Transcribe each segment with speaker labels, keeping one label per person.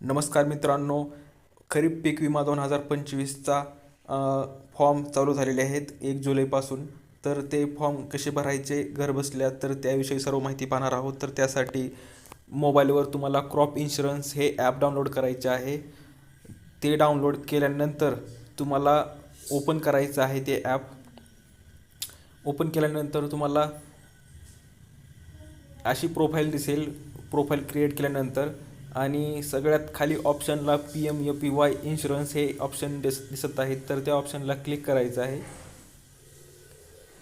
Speaker 1: नमस्कार मित्रांनो खरीप पीक विमा दोन हजार पंचवीसचा फॉर्म चालू झालेले आहेत एक जुलैपासून. तर ते फॉर्म कसे भरायचे घरबसल्या तर त्याविषयी सर्व माहिती पाहणार आहोत. तर त्यासाठी मोबाईलवर तुम्हाला क्रॉप इन्शुरन्स हे ॲप डाउनलोड करायचे आहे. ते डाउनलोड केल्यानंतर तुम्हाला ओपन करायचं आहे ते ॲप. ओपन केल्यानंतर तुम्हाला अशी प्रोफाईल दिसेल प्रोफाईल क्रिएट केल्यानंतर. आणि सगळ्यात खाली ऑप्शनला P M U P Y insurance हे ऑप्शन दिस दिसत आहे. तर त्या ऑप्शनला क्लिक करायचं आहे.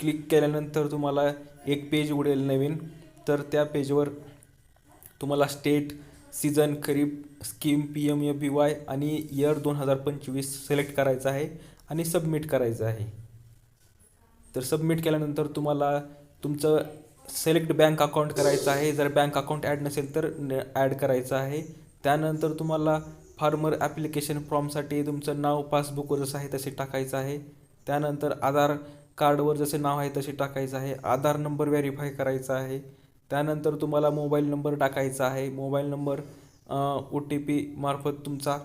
Speaker 1: क्लिक केल्यानंतर तुम्हाला एक पेज उडेल नवीन. तर त्या पेजवर तुम्हाला state season kharif scheme P M U P Y आणि इयर दोन हजार पंचवीस सिलेक्ट करायचं आहे आणि सबमिट करायचं आहे. तर सबमिट केल्यानंतर तुम्हाला तुमचं सिलेक्ट बँक अकाउंट करायचं आहे. जर बँक अकाउंट ॲड नसेल तर ॲड करायचं आहे. त्यानंतर तुम्हाला फार्मर ॲप्लिकेशन फॉर्मसाठी तुमचं नाव पासबुकवर जसं आहे तसे टाकायचं आहे. त्यानंतर आधार कार्डवर जसे नाव आहे तसे टाकायचं आहे. आधार नंबर व्हेरीफाय करायचा आहे. त्यानंतर तुम्हाला मोबाईल नंबर टाकायचा आहे. Mobile number O T P मार्फत तुमचा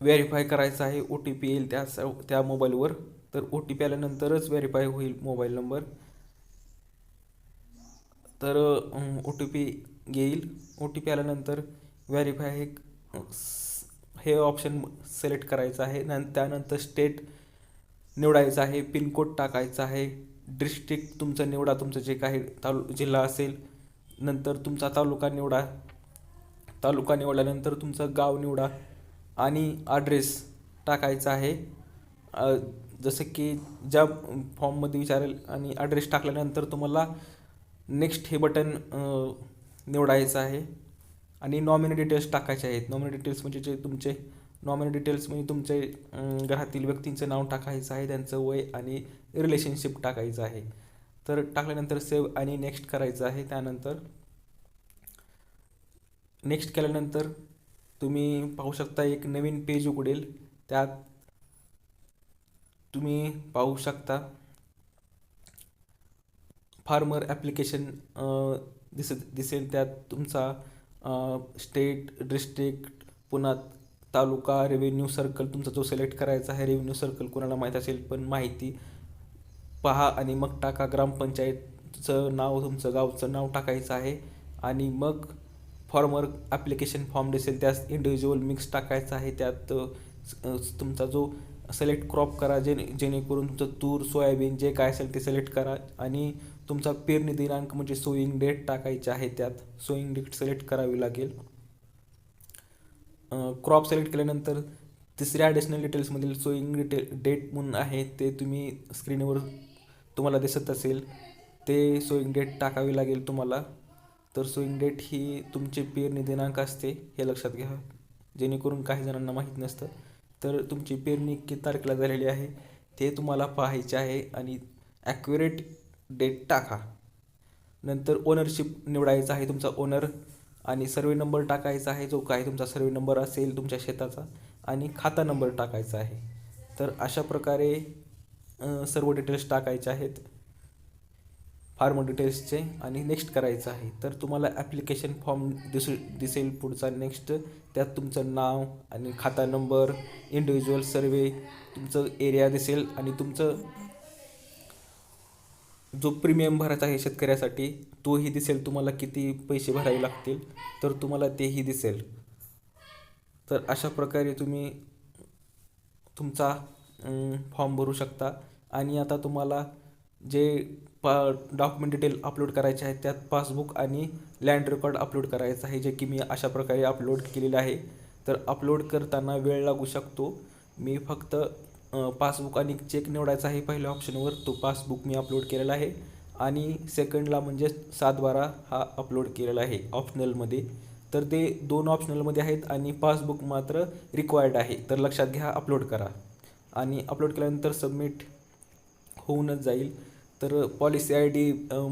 Speaker 1: व्हेरीफाय करायचा आहे. ओ टी पी येईल त्या त्या मोबाईलवर तर ओ टी पी आल्यानंतरच व्हेरीफाय होईल मोबाईल नंबर तर ओ टी पी येईल. ओ टी पी आल्यानंतर व्हॅरीफाय हे हे ऑप्शन सिलेक्ट करायचं आहे. न त्यानंतर स्टेट निवडायचं आहे. पिनकोड टाकायचा आहे. डिस्ट्रिक्ट तुमचं निवडा तुमचं जे काही तालु जिल्हा असेल नंतर तुमचा तालुका निवडा. तालुका निवडल्यानंतर तुमचं गाव निवडा आणि ॲड्रेस टाकायचा आहे. जसं की ज्या फॉर्ममध्ये विचारेल आणि ॲड्रेस टाकल्यानंतर तुम्हाला नेक्स्ट हे बटन निवडायचं आहे. आणि नॉमिनी डिटेल्स टाकायचे आहेत. नॉमिनी डिटेल्स म्हणजे जे तुमचे नॉमिनी डिटेल्स म्हणजे तुमचे घरातील व्यक्तींचं नाव टाकायचं आहे त्यांचं वय आणि रिलेशनशिप टाकायचं आहे. तर टाकल्यानंतर सेव्ह आणि नेक्स्ट करायचं आहे. त्यानंतर नेक्स्ट केल्यानंतर तुम्ही पाहू शकता एक नवीन पेज उघडेल. त्यात तुम्ही पाहू शकता फार्मर ॲप्लिकेशन दिसत दिसेल त्यात तुमचा स्टेट डिस्ट्रिक्ट पुन्हा तालुका रेव्हेन्यू सर्कल तुमचा जो सिलेक्ट करायचा आहे रेव्हेन्यू सर्कल कोणाला माहीत असेल पण माहिती पहा आणि मग टाका. ग्रामपंचायतचं नाव तुमचं गावचं नाव टाकायचं आहे आणि मग फॉर्मर ॲप्लिकेशन फॉर्म दिसेल त्यात इंडिव्हिज्युअल मिक्स टाकायचा आहे त्यात तुमचा जो सिलेक्ट क्रॉप करा जे जेणेकरून तुमचं तूर सोयाबीन जे काय असेल ते सिलेक्ट करा आणि तुमचा पेरणी दिनांक म्हणजे सोईंग डेट टाकायची आहे त्यात. सोईंग डेट सिलेक्ट करावी लागेल. क्रॉप सिलेक्ट केल्यानंतर तिसऱ्या ॲडिशनल डिटेल्समधील सोईंग डिटेल डेट म्हणून आहे ते तुम्ही स्क्रीनवर तुम्हाला दिसत असेल. ते सोईंग डेट टाकावी लागेल तुम्हाला. तर सोईंग डेट ही तुमचे पेरणी दिनांक असते हे लक्षात घ्या. जेणेकरून काही जणांना माहीत नसतं. तर तुमची पेरणी किती तारखेला झालेली आहे ते तुम्हाला पाहायचे आहे आणि ॲक्युरेट डेट टाका. नंतर ओनरशिप निवडायचा आहे तुमचा ओनर आणि सर्वे नंबर टाकायचा आहे जो काही तुमचा सर्वे नंबर असेल तुमच्या शेताचा आणि खाता नंबर टाकायचा आहे. तर अशा प्रकारे सर्व डिटेल्स टाकायचे आहेत. फार्म डिटेल्सचे आणि नेक्स्ट करायचं आहे. तर तुम्हाला ॲप्लिकेशन फॉर्म दिसू दिसेल पुढचा नेक्स्ट त्यात तुमचं नाव आणि खाता नंबर इंडिव्हिज्युअल सर्वे तुमचं एरिया दिसेल आणि तुमचं जो प्रीमियम भरायचा आहे शेतकऱ्यासाठी तोही दिसेल तुम्हाला किती पैसे भरावे लागतील तर तुम्हाला तेही दिसेल. तर अशा प्रकारे तुम्ही तुमचा फॉर्म भरू शकता. आणि आता तुम्हाला जे पा डॉक्युमेंट डिटेल अपलोड करायचे आहेत त्यात पासबुक आणि लँड रेकॉर्ड अपलोड करायचं आहे जे की मी अशा प्रकारे अपलोड केलेलं आहे. तर अपलोड करताना वेळ लागू शकतो. मी फक्त पासबुक आणि चेक निवडायचा आहे. पहिल्या ऑप्शनवर तो पासबुक मी अपलोड केलेला आहे. आणि सेकंडला म्हणजे सात बारा हा अपलोड केलेला आहे ऑप्शनलमध्ये तर ते दोन ऑप्शनलमध्ये आहेत आणि पासबुक मात्र रिक्वायर्ड आहे. तर लक्षात घ्या अपलोड करा. आणि अपलोड केल्यानंतर सबमिट होऊनच जाईल. तर पॉलिसी आय डी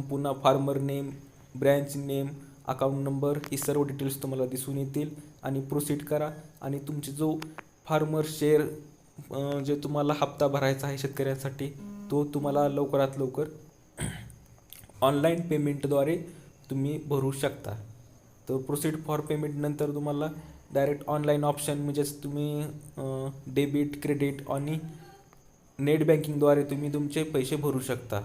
Speaker 1: पुन्हा farmer name branch name account number ही सर्व डिटेल्स तुम्हाला दिसून येतील. आणि प्रोसीड करा. आणि तुमचे जो फार्मर शेअर जे तुम्हाला हप्ता भरायचा आहे शेतकऱ्यांसाठी तो तुम्हाला लवकरात लवकर ऑनलाईन पेमेंटद्वारे तुम्ही भरू शकता. तर प्रोसीड फॉर पेमेंट नंतर तुम्हाला डायरेक्ट ऑनलाईन ऑप्शन म्हणजेच तुम्ही डेबिट क्रेडिट आणि नेट बँकिंगद्वारे तुम्ही तुमचे पैसे भरू शकता.